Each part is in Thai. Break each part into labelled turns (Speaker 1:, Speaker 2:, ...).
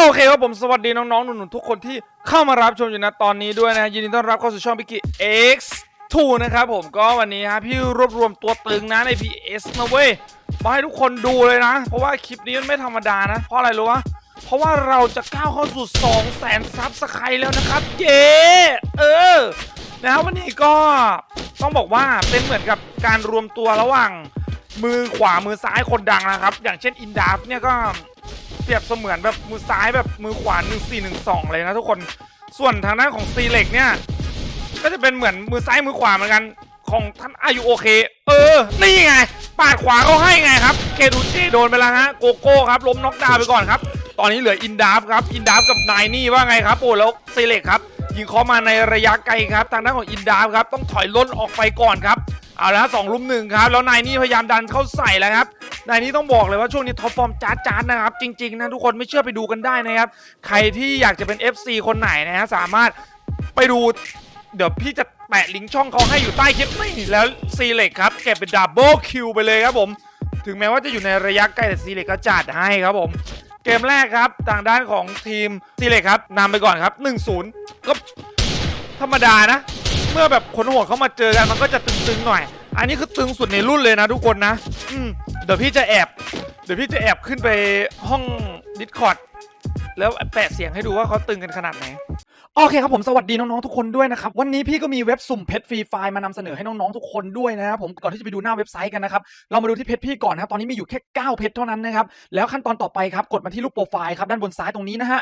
Speaker 1: โอเคครับผมสวัสดีน้องๆหนูๆทุกคนที่เข้ามารับชมอยู่นะตอนนี้ด้วยนะยินดีต้อนรับเข้าสู่ช่องพิกกี้ X2 นะครับผมก็วันนี้ฮะพี่รวบรวมตัวตึงนะใน PS นะเว้ยมาให้ทุกคนดูเลยนะ เพราะว่าคลิปนี้มันไม่ธรรมดานะ เพราะอะไรรู้วะเพราะว่าเราจะก้าวเข้าสู่2 0 0 0 0 0ซับสไคร์แล้วนะครับเย้เออนะวันนี้ก็ต้องบอกว่าเป็นเหมือนกับการรวมตัวระหว่างมือขวามือซ้ายคนดังนะครับ อย่างเช่นอินดาฟเนี่ยก็ ปรียบเสมือนแบบมือซ้ายแบบมือขวาน1 4 1 2เลยนะทุกคนส่วนทางด้านของซีเล็กเนี่ยก็จะเป็นเหมือนมือซ้ายมือขวาเหมือนกันของท่านอายุโอเค เออ นี่ไง ปาดขวาเขาให้ไงครับ เกดูเจโดนไปแล้วฮะ โกโก้ครับ ล้มน็อกดาวไปก่อนครับ ตอนนี้เหลืออินดาฟครับ อินดาฟกับนายนี่ว่าไงครับ โอ้แล้วซีเล็กครับ ยิงเข้ามาในระยะไกลครับ ทางด้านของอินดาฟครับ ต้องถอยล่นออกไปก่อนครับ เอาละฮะสองลุมหนึ่งครับ แล้วนายนี่พยายามดันเข้าใส่แล้วครับนายนี่ต้องบอกเลยว่าช่วงนี้ท็อปฟอร์มจ้าจ้าดๆนะครับ จริงๆนะทุกคนไม่เชื่อไปดูกันได้นะครับ ใครที่อยากจะเป็น FC คนไหนนะฮะสามารถไปดู เดี๋ยวพี่จะแปะลิงก์ช่องเขาให้อยู่ใต้คลิปนี่แล้วซีเล็กครับเก็บเป็นดับเบิลคิวไปเลยครับผม ถึงแม้ว่าจะอยู่ในระยะไกล้แต่ซีเล็กก็จัดให้ครับผม เกมแรกครับทางด้านของทีมซีเล็กครับนำไปก่อนครับ 1-0 ก็ธรรมดานะ เมื่อแบบคนโหดเขามาเจอกันมันก็จะตึงๆหน่อย อันนี้คือตึงสุดในรุ่นเลยนะทุกคนนะอืมเดี๋ยวพี่จะแอบ เดี๋ยวพี่จะแอบขึ้นไปห้อง Discord แล้วแปะเสียงให้ดูว่าเขาตึงกันขนาดไหนโอเคครับผมสวัสดีน้อง ๆ ทุกคนด้วยนะครับ วันนี้พี่ก็มีเว็บสุ่มเพชรฟรีไฟล์มานำเสนอให้น้อง ๆ ทุกคนด้วยนะครับผมก่อนที่จะไปดูหน้าเว็บไซต์กันนะครับ เรามาดูที่เพชรพี่ก่อนนะครับ ตอนนี้มีอยู่แค่ 9 เพชรเท่านั้นนะครับ แล้วขั้นตอนต่อไปครับ กดมาที่รูปโปรไฟล์ครับ ด้านบนซ้ายตรงนี้นะฮะ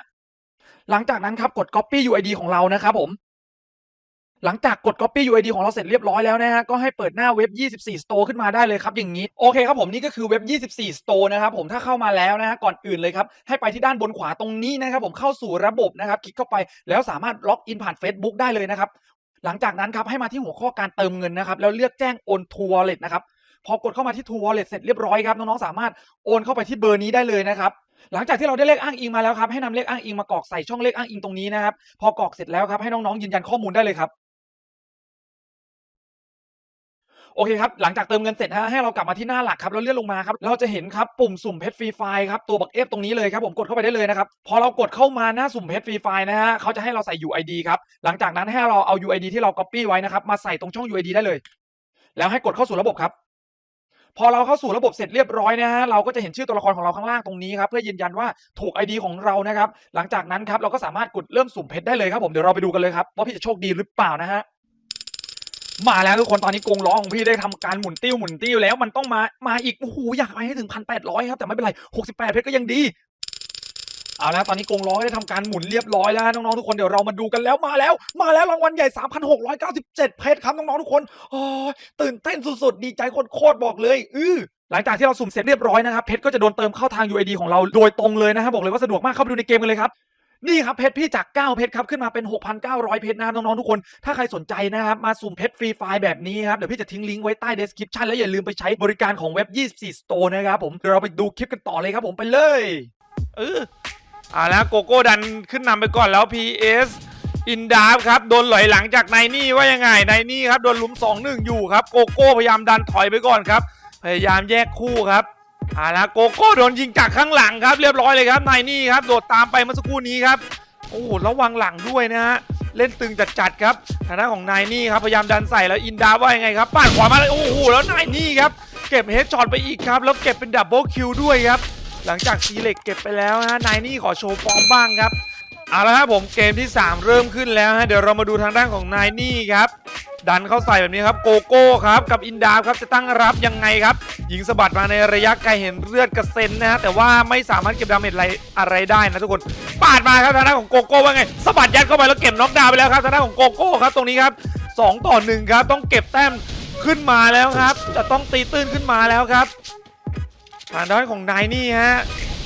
Speaker 1: หลังจากนั้นครับกด copy UID ของเรานะครับผม หลังจากกด copy UID ของเราเสร็จเรียบร้อยแล้วนะฮะ ก็ให้เปิดหน้าเว็บ 24 Store ขึ้นมาได้เลยครับ อย่างนี้ โอเคครับผมนี่ก็คือเว็บ 24 Store นะครับผมถ้าเข้ามาแล้วนะฮะก่อนอื่นเลยครับ ให้ไปที่ด้านบนขวาตรงนี้นะครับผมเข้าสู่ระบบนะครับ คลิกเข้าไปแล้วสามารถล็อกอินผ่าน Facebook ได้เลยนะครับ หลังจากนั้นครับให้มาที่หัวข้อการเติมเงินนะครับแล้วเลือกแจ้งโอนทัวร์เลทนะครับพอกดเข้ามาที่ทัวร์เลทเสร็จเรียบร้อยครับน้องๆสามารถโอนเข้าไปที่เบอร์นี้ได้เลยนะครับหลังจากที่เราได้เลขอ้างอิงมาแล้วครับให้นำเลขอ้างอิงมากรอกใส่ช่องเลขอ้างอิงตรงนี้นะครับพอกรอกเสร็จแล้วครับให้น้องๆยืนยันข้อมูลได้เลยครับ โอเคครับหลังจากเติมเงินเสร็จฮะให้เรากลับมาที่หน้าหลักครับแล้วเลื่อนลงมาครับเราจะเห็นครับปุ่มสุ่มเพชรฟรีไฟล์ครับตัวบักเอฟตรงนี้เลยครับผมกดเข้าไปได้เลยนะครับพอเรากดเข้ามาหน้าสุ่มเพชรฟรีไฟล์นะฮะเขาจะให้เราใส่ UID ครับหลังจากนั้นให้เราเอา UID ที่เรา copy ไว้นะครับมาใส่ตรงช่อง UID ได้เลย แล้วให้กดเข้าสู่ระบบครับพอเราเข้าสู่ระบบเสร็จเรียบร้อยนะฮะเราก็จะเห็นชื่อตัวละครของเราข้างล่างตรงนี้ครับเพื่อยืนยันว่าถูก ID ของเรานะครับหลังจากนั้นครับเราก็สามารถกดเริ่มสุ่มเพชรได้เลยครับผมเดี๋ยวเราไปดูกันเลยครับว่าพี่จะโชคดีหรือเปล่านะฮะ มาแล้วทุกคนตอนนี้กงล้อของพี่ได้ทำการหมุนติ้วหมุนติ้วแล้วมันต้องมามาอีกโอ้โหอยากไปให้ถึงพันแปดร้อยครับแต่ไม่เป็นไรหกสิบแปดเพชรก็ยังดีเอาแล้วตอนนี้กงล้อได้ทำการหมุนเรียบร้อยแล้วน้องๆทุกคนเดี๋ยวเรามาดูกันแล้วมาแล้ว มาแล้วรางวัลใหญ่ 3,697 เพชรครับน้องๆทุกคนโอ้ตื่นเต้นสุดๆ ดีใจโคตรบอกเลย อือหลังจากที่เราสุ่มเสร็จเรียบร้อยนะครับเพชรก็จะโดนเติมเข้าทาง UID ของเราโดยตรงเลยนะครับบอกเลยว่าสะดวกมากเข้าไปดูในเกมกันเลยครับ นี่ครับเพชรพี่จาก 9 เพชรครับขึ้นมาเป็น 6,900 เพชรนะครับน้องๆทุกคน ถ้าใครสนใจนะครับมาสุ่มเพชรฟรีไฟล์แบบนี้ครับเดี๋ยวพี่จะทิ้งลิงก์ไว้ใต้ description แล้วอย่าลืมไปใช้บริการของเว็บ 24 Store นะครับผมเดี๋ยวเราไปดูคลิปกันต่อเลยครับผมไปเลยเออเอาแล้วโกโก้ดันขึ้นนำไปก่อนแล้ว PS อินดาฟครับโดนหลอยหลังจากไนนี่ว่ายังไงไนนี่ครับโดนลุม2-1อยู่ครับโกโก้พยายามดันถอยไปก่อนครับพยายามแยกคู่ครับ อาละโกโก้โดนยิงจากข้างหลังครับเรียบร้อยเลยครับไนนี่ครับโดดตามไปเมื่อสักครู่นี้ครับโอ้โหระวังหลังด้วยนะฮะเล่นตึงจัดๆครับทางด้านของนายนี่ครับพยายามดันใส่แล้วอินดาว่ายังไงครับปาดขวามาเลยโอ้โหแล้วนายนี่ครับเก็บเฮดช็อตไปอีกครับ แล้วเก็บเป็นดับเบิลคิวด้วยครับ หลังจากซีเล็กเก็บไปแล้วฮะนายนี่ขอโชว์ฟอร์มบ้างครับเอาละครับผมเกมที่ 3 เริ่มขึ้นแล้วฮะเดี๋ยวเรามาดูทางด้านของนายนี่ครับ ดันเข้าใส่แบบนี้ครับโกโก้ครับกับอินดาครับจะตั้งรับยังไงครับยิงสะบัดมาในระยะไกลเห็นเลือดกระเซ็นนะฮะแต่ว่าไม่สามารถเก็บดาเมจอะไรอะไรได้นะทุกคนปาดมาครับทางด้านของโกโก้ว่าไงสะบัดยัดเข้าไปแล้วเก็บน็อกดาวไปแล้วครับทางด้านของโกโก้ครับตรงนี้ครับสองต่อหนึ่งครับต้องเก็บแต้มขึ้นมาแล้วครับ จะต้องตีตื้นขึ้นมาแล้วครับทางด้านของนายนี่ฮะ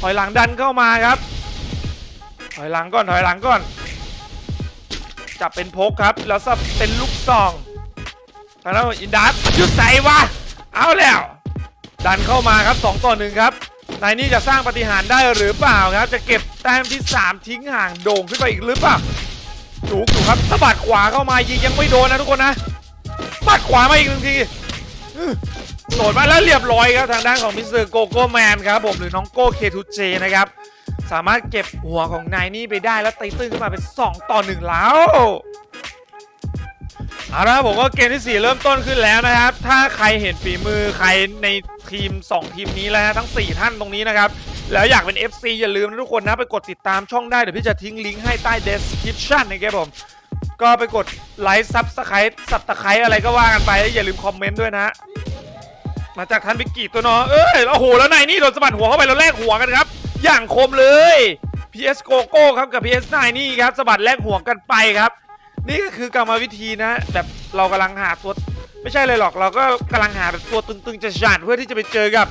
Speaker 1: ถอยหลังดันเข้ามาครับ ถอยหลังก่อนถอยหลังก่อนจับเป็นพกครับ แล้วสับเป็นลูกซอง ทางด้านอินดัสหยุดใส่วะเอาแล้ว ดันเข้ามาครับ 2 ต่อ1ครับนายนี่จะสร้างปฏิหารได้หรือเปล่าครับ จะเก็บแต้มที่ 3 ทิ้งห่างโด่งขึ้นไปอีกหรือเปล่าถูกถูกครับสะบัดขวาเข้ามายิงยังไม่โดนนะทุกคนนะสะบัดขวามาอีกหนึ่งทีโหลดมาแล้วเรียบร้อยครับทางด้านของมิสเตอร์โกโก้แมนครับผมหรือน้องโก้เคทูเจนะครับ สามารถเก็บหัวของนายนี่ไปได้แล้วตีตื้นขึ้นมาเป็น 2 ต่อ 1 แล้ว เอาละครับผมก็เกมที่ 4 เริ่มต้นขึ้นแล้วนะครับ ถ้าใครเห็นฝีมือใครในทีม 2 ทีมนี้แล้วทั้ง 4 ท่านตรงนี้นะครับ แล้วอยากเป็น FC อย่าลืมนะทุกคนนะ ไปกดติดตามช่องได้ เดี๋ยวพี่จะทิ้งลิงก์ให้ใต้ description นะครับผม ก็ไปกดไลค์ซับสไครต์ซับตะไคร้อะไรก็ว่ากันไป อย่าลืมคอมเมนต์ด้วยนะมาจากท่านบิกกี้ตัวน้อเอ้ยโอ้โหแล้วนายนี่โดนสะบัดหัวเข้าไปแล้วแลกหัวกันครับ อย่างคมเลย PS GoGo ครับกับ PS9 นี่ครับสะบัดแลกหัวกันไปครับ นี่ก็คือกรรมวิธีนะ แบบเรากำลังหาตัวไม่ใช่เลยหรอกเราก็กำลังหาแบบตัวตึงๆจะฉาดเพื่อที่จะไปเจอกับ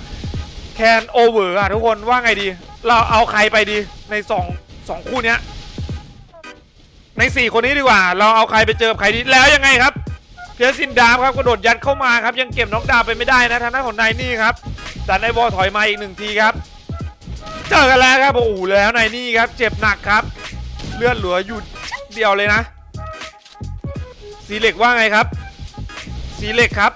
Speaker 1: แคนโอเวอร์อะทุกคนว่าไงดี เราเอาใครไปดีในสองสองคู่เนี้ยใน 4 คนนี้ดีกว่า เราเอาใครไปเจอกับใครดีแล้วยังไงครับเพียสินดามครับกระโดดยัดเข้ามาครับ ยังเก็บน็อกดาวไปไม่ได้นะทางด้านของนายนี่ครับดันไอวอลถอยมาอีกหนึ่งทีครับ เจอกันแล้วครับโอ้โหแล้วนายนี่ครับ เจ็บหนักครับ เลือดเหลืออยู่เดียวเลยนะ ซีเล็กว่าไงครับซีเล็กครับ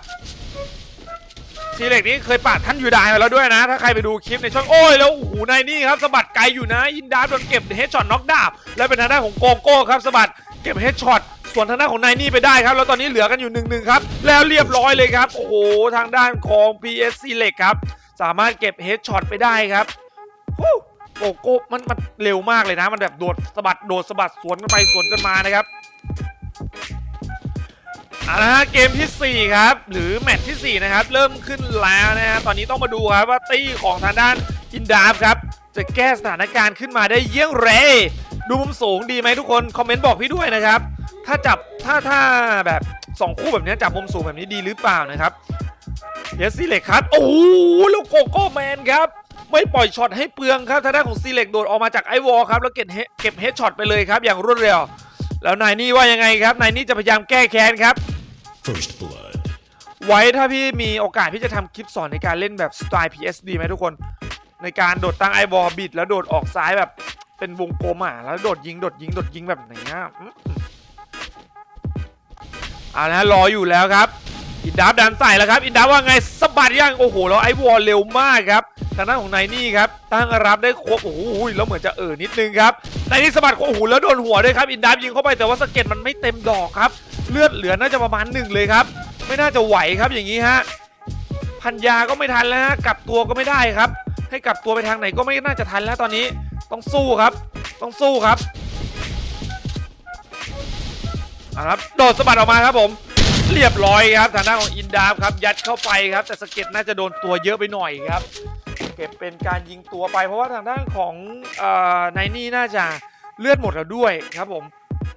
Speaker 1: ซีเล็กนี่เคยปาดท่านยูไดมาแล้วด้วยนะ ถ้าใครไปดูคลิปในช่องโอ้ยแล้วโอ้โหนายนี่ครับสะบัดไกลอยู่นะ อินดาโดนเก็บเฮดช็อตน็อกดาวน์แล้วเป็นทางด้านของโกโก้ครับสะบัดเก็บเฮดช็อตส่วนทางด้านของนายนี่ไปได้ครับ แล้วตอนนี้เหลือกันอยู่หนึ่งหนึ่งครับ แล้วเรียบร้อยเลยครับ โอ้โห ทางด้านของ PSC เล็กครับ สามารถเก็บเฮดช็อตไปได้ครับโกโก้มันมันเร็วมากเลยนะ มันแบบโดดสะบัดโดดสะบัดสวนกันไปสวนกันมานะครับ เอาละฮะเกมทีสี่ 4 ครับ หรือแมตช์ที่ 4 นะครับ เริ่มขึ้นแล้วนะฮะตอนนี้ต้องมาดูครับว่าตี้ของทางด้านอินดาฟครับ จะแก้สถานการณ์ขึ้นมาได้เยี่ยงไรดูมุมสูงดีไหมทุกคน คอมเมนต์บอกพี่ด้วยนะครับ ถ้าจับถ้าถ้าแบบสองคู่แบบนี้จับมุมสูงแบบนี้ดีหรือเปล่านะครับเดี๋ยวซีเล็กครับ โอ้โหแล้วโกโก้แมนครับ ไม่ปล่อยช็อตให้เปลืองครับทางด้านของซีเล็กโดดออกมาจากไอวอลครับแล้วเก็บเฮเก็บเฮดช็อตไปเลยครับอย่างรวดเร็ว แล้วนายนี่ว่ายังไงครับนายนี่จะพยายามแก้แค้นครับ
Speaker 2: First blood.
Speaker 1: ไว้ถ้าพี่มีโอกาสพี่จะทำคลิปสอนในการเล่นแบบสไตล์ PSD ไหมทุกคน ในการโดดตั้งไอบอลบิด แล้วโดดออกซ้ายแบบเป็นวงกลมอะแล้วโดดยิงโดดยิงโดดยิงแบบไหนอะเอาละฮะรออยู่แล้วครับ อินดับดันใส่แล้วครับ อินดับว่าไงสะบัดยังโอ้โหแล้วไอวอลเร็วมากครับ ทางด้านของไนนี่ครับตั้งรับได้ครบโอ้โหแล้วเหมือนจะเออนิดนึงครับไนนี่สะบัดโอ้โหแล้วโดนหัวด้วยครับอินดับยิงเข้าไปแต่ว่าสเก็ตมันไม่เต็มดอกครับ เลือดเหลือน่าจะประมาณหนึ่งเลยครับ ไม่น่าจะไหวครับอย่างนี้ฮะพันยาก็ไม่ทันแล้วฮะกลับตัวก็ไม่ได้ครับ ให้กลับตัวไปทางไหนก็ไม่น่าจะทันแล้วตอนนี้ต้องสู้ครับ ต้องสู้ครับเอาละครับโดดสะบัดออกมาครับผมเรียบร้อยครับทางด้านของอินดาฟครับยัดเข้าไปครับ แต่สเก็ตน่าจะโดนตัวเยอะไปหน่อยครับ เก็บเป็นการยิงตัวไป เพราะว่าทางด้านของเอ่อนายนี่น่าจะเลือดหมดแล้วด้วยครับผม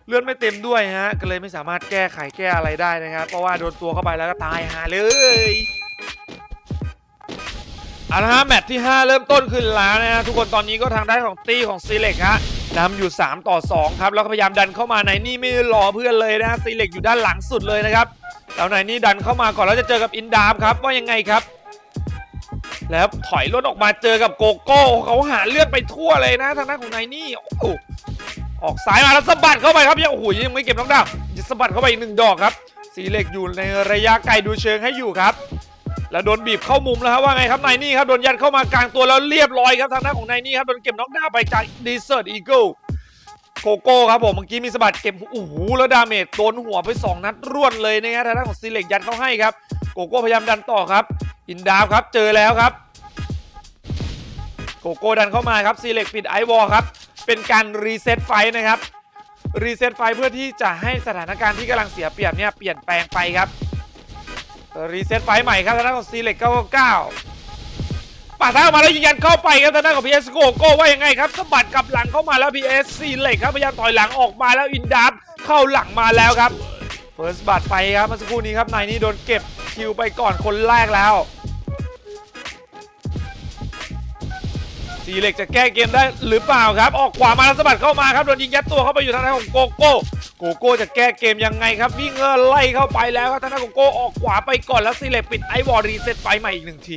Speaker 1: เลือดไม่เต็มด้วยฮะก็เลยไม่สามารถแก้ไขแก้อะไรได้นะครับ เพราะว่าโดนตัวเข้าไปแล้วก็ตายหาเลยเอาละฮะแมตช์ที่ 5 เริ่มต้นขึ้นแล้วนะฮะทุกคนตอนนี้ก็ทางด้านของตี้ของซีเล็กฮะนำอยู่ 3 ต่อ 2 ครับ แล้วก็พยายามดันเข้ามาในนี่ไม่รอเพื่อนเลยนะซีเล็กอยู่ด้านหลังสุดเลยนะครับแล้วในนี่ดันเข้ามาก่อนแล้วจะเจอกับอินดามครับว่ายังไงครับ แล้วถอยรถออกมาเจอกับโกโก้เขาหาเลือดไปทั่วเลยนะทางด้านของนายนี่โอ้ออกซ้ายมาแล้วสะบัดเข้าไปครับยังโอ้โหยังไม่เก็บน้องดาวสะบัดเข้าไปอีกหนึ่งดอกครับ สีเหล็กอยู่ในระยะไกลดูเชิงให้อยู่ครับ แล้วโดนบีบเข้ามุมแล้วครับว่าไงครับนายนี่ครับโดนยัดเข้ามากลางตัวแล้วเรียบร้อยครับทางด้านของนายนี่ครับโดนเก็บน้องดาวไปจากดีเซอร์อีเกิลโกโก้ครับผมเมื่อกี้มีสะบัดเก็บโอ้โหแล้วดาเมจโดนหัวไปสองนัดรวดเลยนะครับทางด้านของซีเล็กยัดเข้าให้ครับโกโก้พยายามดันต่อครับ อินดาฟครับเจอแล้วครับ โกโก้ดันเข้ามาครับซีเล็กปิดไอวอลครับ เป็นการรีเซ็ตไฟนะครับ รีเซ็ตไฟเพื่อที่จะให้สถานการณ์ที่กำลังเสียเปรียบเนี่ยเปลี่ยนแปลงไปครับ รีเซ็ตไฟใหม่ครับทางด้านของซีเล็ก999ป่าท้าออกมาแล้วยิงยันเข้าไปครับทางด้านของ PS โกโก้ว่ายังไงครับสะบัดกลับหลังเข้ามาแล้ว PS ซีเล็กครับพยายามต่อยหลังออกมาแล้วอินดับเข้าหลังมาแล้วครับเฟิร์สบัตไปครับเมื่อสักครู่นี้ครับนายนี่โดนเก็บคิวไปก่อนคนแรกแล้ว สีเหล็กจะแก้เกมได้หรือเปล่าครับ ออกขวามาแล้วสะบัดเข้ามาครับโดนยิงยัดตัวเข้าไปอยู่ทางด้านของโกโก้โกโก้จะแก้เกมยังไงครับวิ่งเงอไล่เข้าไปแล้วครับทางด้านของโกโก้ออกขวาไปก่อนแล้วสีเหล็กปิดไอวอร์รีเซ็ตไฟใหม่อีกหนึ่งที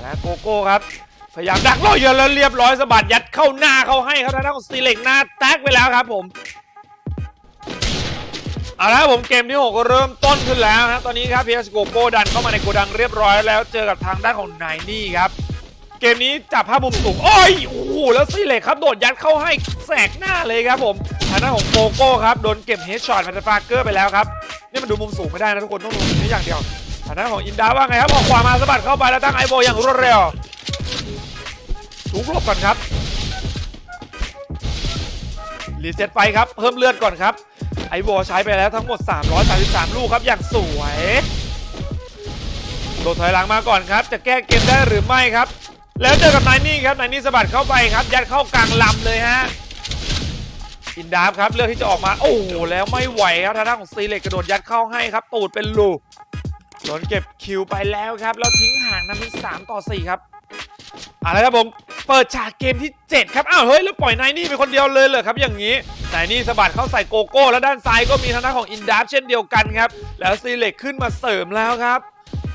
Speaker 1: แล้วโกโก้ครับพยายามดักล่อเยอะแล้วเรียบร้อยสะบัดยัดเข้าหน้าเขาให้ครับทางด้านของสีเหล็กหน้าแตกไปแล้วครับผม เอาละผมเกมที่ 6 เริ่มต้นขึ้นแล้วนะตอนนี้ครับพีเอสโกดันเข้ามาในโกดังเรียบร้อยแล้วเจอกับทางด้านของไนนี่ครับ เกมนี้จับภาพมุมสูงโอ้ยโอ้โหแล้วซีเหล็กครับโดดยัดเข้าให้แสกหน้าเลยครับผมทางด้านของโกโก้ครับโดนเก็บเฮดช็อตแพนฟาเกอร์ไปแล้วครับนี่มันดูมุมสูงไม่ได้นะทุกคนต้องดูมุมนี้อย่างเดียวทางด้านของอินดาว่าไงครับออกขวามาสะบัดเข้าไปแล้วตั้งไอโบอย่างรวดเร็วถูกลบก่อนครับรีเซ็ตไปครับเพิ่มเลือดก่อนครับ ไอโบใช้ไปแล้วทั้งหมด 333 ลูกครับ อย่างสวย โดดถอยหลังมาก่อนครับ จะแก้เกมได้หรือไม่ครับ แล้วเจอกับนายนี่ครับนายนี่สะบัดเข้าไปครับ ยัดเข้ากลางลำเลยฮะอินดาฟครับเลือกที่จะออกมา โอ้โหแล้วไม่ไหวครับทางด้านของซีเล็กกระโดดยัดเข้าให้ครับ ตูดเป็นรูโดนเก็บคิวไปแล้วครับ แล้วทิ้งห่างนำเป็น3ต่อ 4 ครับ อาละครับผมเปิดฉากเกมที่ 7 ครับ อ้าว เฮ้ย แล้วปล่อยนายนี่เป็นคนเดียวเลยเหรอครับอย่างนี้นายนี่สะบัดเข้าใส่โกโก้ แล้วด้านซ้ายก็มีทางด้านของอินดาฟเช่นเดียวกันครับ แล้วซีเล็กขึ้นมาเสริมแล้วครับ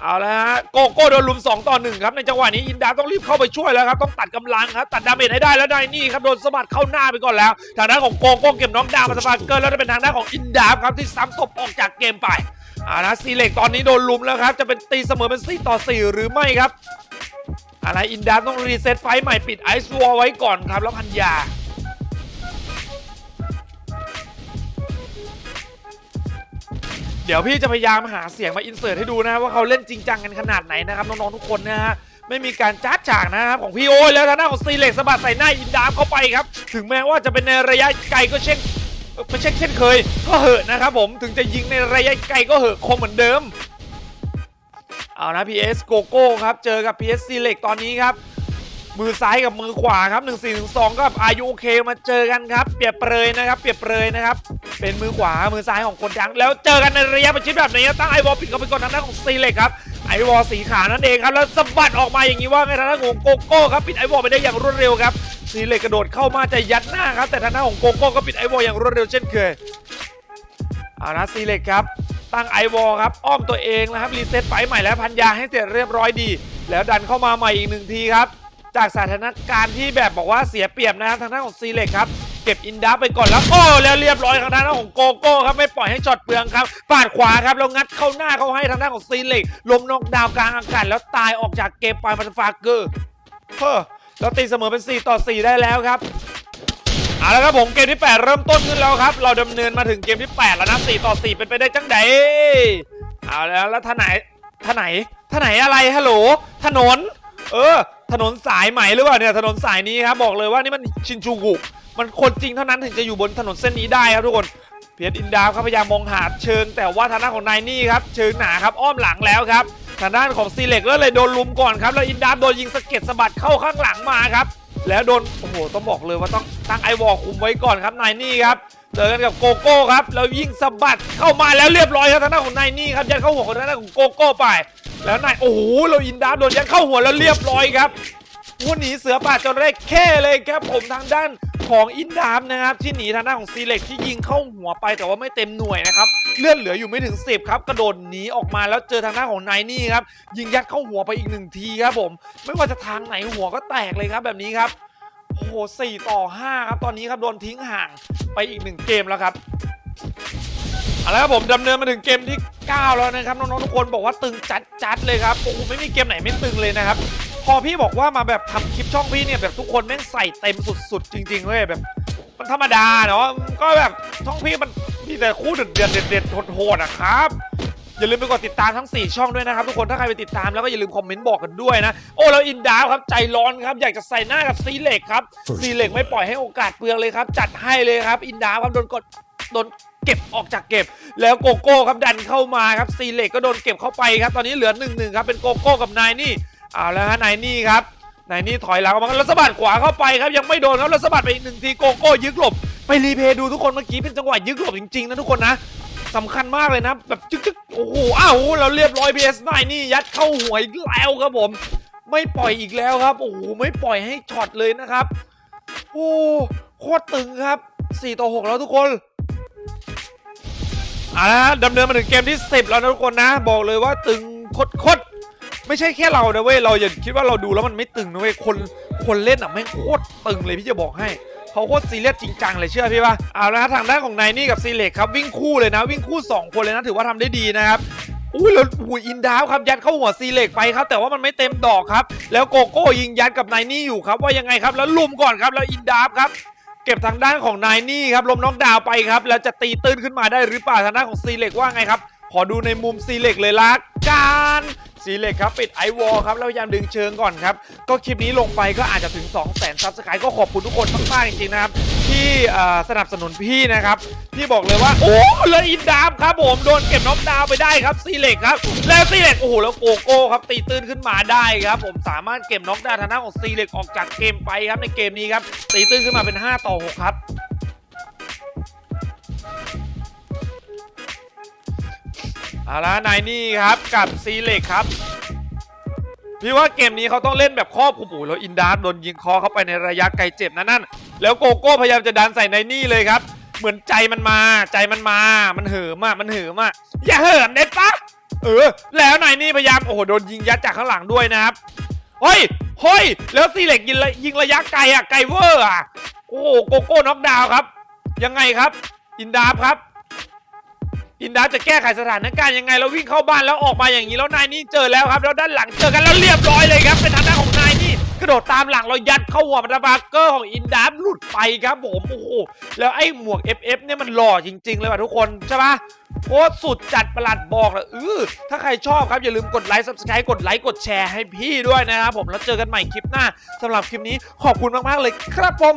Speaker 1: เอาละฮะโกโก้โดนลุม 2 ต่อ 1 ครับ ในจังหวะนี้อินดาต้องรีบเข้าไปช่วยแล้วครับ ต้องตัดกำลังครับ ตัดดาเมจให้ได้แล้วได้นี่ครับโดนสะบัดเข้าหน้าไปก่อนแล้ว ทางด้านของโกโก้เก็บน้องดาวมาสปาเกอร์แล้วจะเป็นทางด้านของอินดาครับที่ซ้ำศพออกจากเกมไปเอาละซีเล็กตอนนี้โดนลุมแล้วครับ จะเป็นตีเสมอเป็น4ต่อ 4 หรือไม่ครับ อะไรอินดาต้องรีเซ็ตไฟใหม่ปิดไอซ์วอลไว้ก่อนครับ แล้วพันยา เดี๋ยวพี่จะพยายามหาเสียงมาอินเสิร์ตให้ดูนะว่าเขาเล่นจริงจังกันขนาดไหนนะครับ น้องๆทุกคนนะฮะไม่มีการจ้าดฉากนะครับของพี่โอ้แล้วทางด้าของซีเล็กสะบัดใส่หน้าอินดามเข้าไปครับ ถึงแม้ว่าจะเป็นในระยะไกลก็เช่นเอ่อไม่ใช่เช่นเคย ก็เหอะนะครับผมถึงจะยิงในระยะไกลก็เหอะคงเหมือนเดิม เอานะ PS โกโก้ครับ เจอกับ PS ซีเล็กตอนนี้ครับ มือซ้ายกับมือขวาครับ 1 4 1 2กับอายุโอเคมาเจอกันครับ เปรียบเปรยนะครับ เปรียบเปรยนะครับ เป็นมือขวา มือซ้ายของคนดัง แล้วเจอกันในระยะประชิดแบบนี้ตั้งไอวอลปิดเข้าไปก่อนทางด้านของซีเล็กครับไอวอลสีขาวนั่นเองครับ แล้วสะบัดออกมาอย่างนี้ว่าไงทางด้านของโกโก้ครับปิดไอวอลไปได้อย่างรวดเร็วครับซีเล็กกระโดดเข้ามาจะยัดหน้าครับแต่ทางด้านของโกโก้ก็ปิดไอวอลอย่างรวดเร็วเช่นเคยเอานะซีเล็กครับ ตั้งไอวอลครับอ้อมตัวเองนะครับรีเซ็ตไฟใหม่แล้วพันยาให้เสร็จเรียบร้อยดี แล้วดันเข้ามาใหม่อีกหนึ่งทีครับ จากสถานการณ์ที่แบบบอกว่าเสียเปรียบนะครับทางด้านของซีเล็กครับเก็บอินดับไปก่อนแล้วโอ้แล้วเรียบร้อยทางด้านของโกโก้ครับไม่ปล่อยให้ช็อตเปลืองครับปาดขวาครับแล้วงัดเข้าหน้าเขาให้ทางด้านของซีเล็กล้มนอกดาวกลางอากาศแล้วตายออกจากเกมไปมันฟาเกอร์เฮ้อแล้วตีเสมอเป็น 4 ต่อ 4 ได้แล้วครับ เอาละครับผมเกมที่ 8 เริ่มต้นขึ้นแล้วครับ เราดำเนินมาถึงเกมที่ 8 แล้วนะ4ต่อ 4 เป็นไปได้จังไดเอาแล้วแล้วท่าไหนท่าไหนท่าไหนอะไรฮัลโหลถนน เออ ถนนสายไหม่หรือเปล่าเนี่ยถนนสายนี้ครับบอกเลยว่านี่มันชินจูกุมันคนจริงเท่านั้นถึงจะอยู่บนถนนเส้นนี้ได้ครับทุกคนเพียรอินดาวครับพยายามมองหาเชิง แต่ว่าทางด้านของนายนี่ครับเชิงหนาครับอ้อมหลังแล้วครับทางด้านของซีเล็กก็เลยโดนลุมก่อนครับแล้วอินดาวโดนยิงสะเก็ดสะบัดเข้าข้างหลังมาครับ แล้วโดนโอ้โหต้องบอกเลยว่าต้องตั้งไอวอลคุมไว้ก่อนครับนายนี่ครับเจอกันกับโกโก้ครับแล้วยิงสะบัดเข้ามาแล้วเรียบร้อยครับทางด้านของนายนี่ครับยัดเข้าหัวของทางด้านของโกโก้ไป แล้วนายโอ้โหเราอินดาบโดนยัดเข้าหัวแล้วเรียบร้อยครับ วันหนีเสือป่าจนได้แค่เลยครับผมทางด้านของอินดามนะครับที่หนีทางด้านของซีเล็กที่ยิงเข้าหัวไปแต่ว่าไม่เต็มหน่วยนะครับเลือดเหลืออยู่ไม่ถึง 10 ครับ กระโดดหนีออกมาแล้วเจอทางด้านของไนนี่ครับยิงยัดเข้าหัวไปอีกหนึ่งทีครับผม ไม่ว่าจะทางไหนหัวก็แตกเลยครับแบบนี้ครับโอ้โหสี่ต่อ5ครับตอนนี้ครับโดนทิ้งห่างไปอีกหนึ่งเกมแล้วครับเอาละครับผมดำเนินมาถึงเกมที่ 9 แล้วนะครับน้องๆทุกคนบอกว่าตึงจัดๆเลยครับโอ้โหไม่มีเกมไหนไม่ตึงเลยนะครับ พอพี่บอกว่ามาแบบทำคลิปช่องพี่เนี่ยแบบทุกคนแม่งใส่เต็มสุดๆ จริงๆเว้ยแบบ มันธรรมดาเนาะก็แบบช่องพี่มันมีแต่คู่เดือดๆเด็ดๆโหดๆนะครับอย่าลืมไปกดติดตามทั้ง 4 ช่องด้วยนะครับ ทุกคนถ้าใครไปติดตามแล้วก็อย่าลืมคอมเมนต์บอกกันด้วยนะ โอ้แล้วอินดาวครับใจร้อนครับ อยากจะใส่หน้ากับซีเล็กครับซีเล็กไม่ปล่อยให้โอกาสเปลืองเลยครับ จัดให้เลยครับ อินดาวครับโดนกดโดนเก็บออกจากเก็บ แล้วโกโก้ครับดันเข้ามาครับซีเล็กก็โดนเก็บเข้าไปครับ ตอนนี้เหลือ1นหนึ่งครับเป็นโกโก้กับนายนี่ เอาแล้วฮะนายนี่ครับนายนี่ถอยหลังออกมาแล้วสะบัดขวาเข้าไปครับยังไม่โดนครับแล้วสะบัดไปอีกหนึ่งทีโกโก้ยึกหลบไปรีเพย์ดูทุกคนเมื่อกี้เป็นจังหวะยึกหลบจริงๆนะทุกคนนะสำคัญมากเลยนะแบบจึ๊กจึ๊กโอ้โหอ้าวเราเรียบร้อย PS9 นี่ยัดเข้าหัวอีกแล้วครับผม ไม่ปล่อยอีกแล้วครับโอ้โหไม่ปล่อยให้ช็อตเลยนะครับโอ้โคตรตึงครับ4ต่อ6แล้วทุกคนเอาละฮะดำเนินมาถึงเกมที่ 10 แล้วนะทุกคนนะ บอกเลยว่าตึงคตรโคตร ไม่ใช่แค่เรานะเว้ยเราอย่าคิดว่าเราดูแล้วมันไม่ตึงนะเว้ยคนคนเล่นอะแม่งโคตรตึงเลยพี่จะบอกให้เขาโคตรซีเรียสจริงจังเลยเชื่อพี่ป่ะเอาละฮะทางด้านของนายนี่กับซีเล็กครับวิ่งคู่เลยนะ วิ่งคู่ 2 คนเลยนะถือว่าทำได้ดีนะครับอุ้ยแล้วหูยอินดาวครับยัดเข้าหัวซีเล็กไปครับ แต่ว่ามันไม่เต็มดอกครับ แล้วโกโก้ยิงยัดกับนายนี่อยู่ครับว่ายังไงครับแล้วลุมก่อนครับแล้วอินดาวครับเก็บทางด้านของนายนี่ครับลมน็อกดาวไปครับแล้วจะตีตื้นขึ้นมาได้หรือเปล่าทางด้านของซีเล็กว่าไงครับขอดูในมุมซีเล็กเลยละกัน ซีเล็กครับปิดไอวอลครับแล้วพยายามดึงเชิงก่อนครับ ก็คลิปนี้ลงไปก็อาจจะถึง 2 0 0 0 0 0ซับสไครต์ก็ขอบคุณทุกคนมากๆจริงๆนะครับ ที่สนับสนุนพี่นะครับพี่บอกเลยว่า โอ้แล้วอินดามครับผมโดนเก็บน็อกดาวไปได้ครับซีเล็กครับ แล้วซีเล็กโอ้โหแล้วโกโก้ครับตีตื้นขึ้นมาได้ครับ ผมสามารถเก็บน็อกดาวน์ทางด้านของซีเล็กออกจากเกมไปครับในเกมนี้ครับตีตื้นขึ้นมาเป็น 5 ต่อ 6 ครับ เอาละนายนี่ครับกับซีเล็กครับพี่ว่าเกมนี้เขาต้องเล่นแบบครอบคุมโอ้โหแล้วอินดาร์โดนยิงคอเข้าไปในระยะไกลเจ็บนะนั่นแล้วโกโก้พยายามจะดันใส่นายนี่เลยครับ เหมือนใจมันมา ใจมันมา มันเหิมอะมันเหิมอะอย่าเหิมเด็ดปะเออ แล้วนายนี่พยายามโอ้โหโดนยิงยัดจากข้างหลังด้วยนะครับเฮ้ยเฮ้ยแล้วซีเล็กยิงระยิงระยะไกลอะไกลเวอร์อะโอ้โหโกโก้น็อกดาวครับ ยังไงครับ อินดาร์ครับ อินดาจะแก้ไขสถานการณ์ยังไง แล้ววิ่งเข้าบ้านแล้วออกมาอย่างนี้แล้วนายนี่เจอแล้วครับ แล้วด้านหลังเจอกันแล้วเรียบร้อยเลยครับเป็นทางด้านของนายนี่กระโดดตามหลังเรายัดเข้าหัวมันบาเกอร์ของอินดาหลุดไปครับผมโอ้โหแล้วไอ้หมวก FF เนี่ยมันหล่อจริง ๆ เลยว่ะทุกคนใช่ปะโคตรสุดจัดประหลัดบอกเลยเออถ้าใครชอบครับอย่าลืมกดไลค์ subscribe กดไลค์กดแชร์ให้พี่ด้วยนะครับผมแล้วเจอกันใหม่คลิปหน้าสำหรับคลิปนี้ขอบคุณมากๆเลยครับผม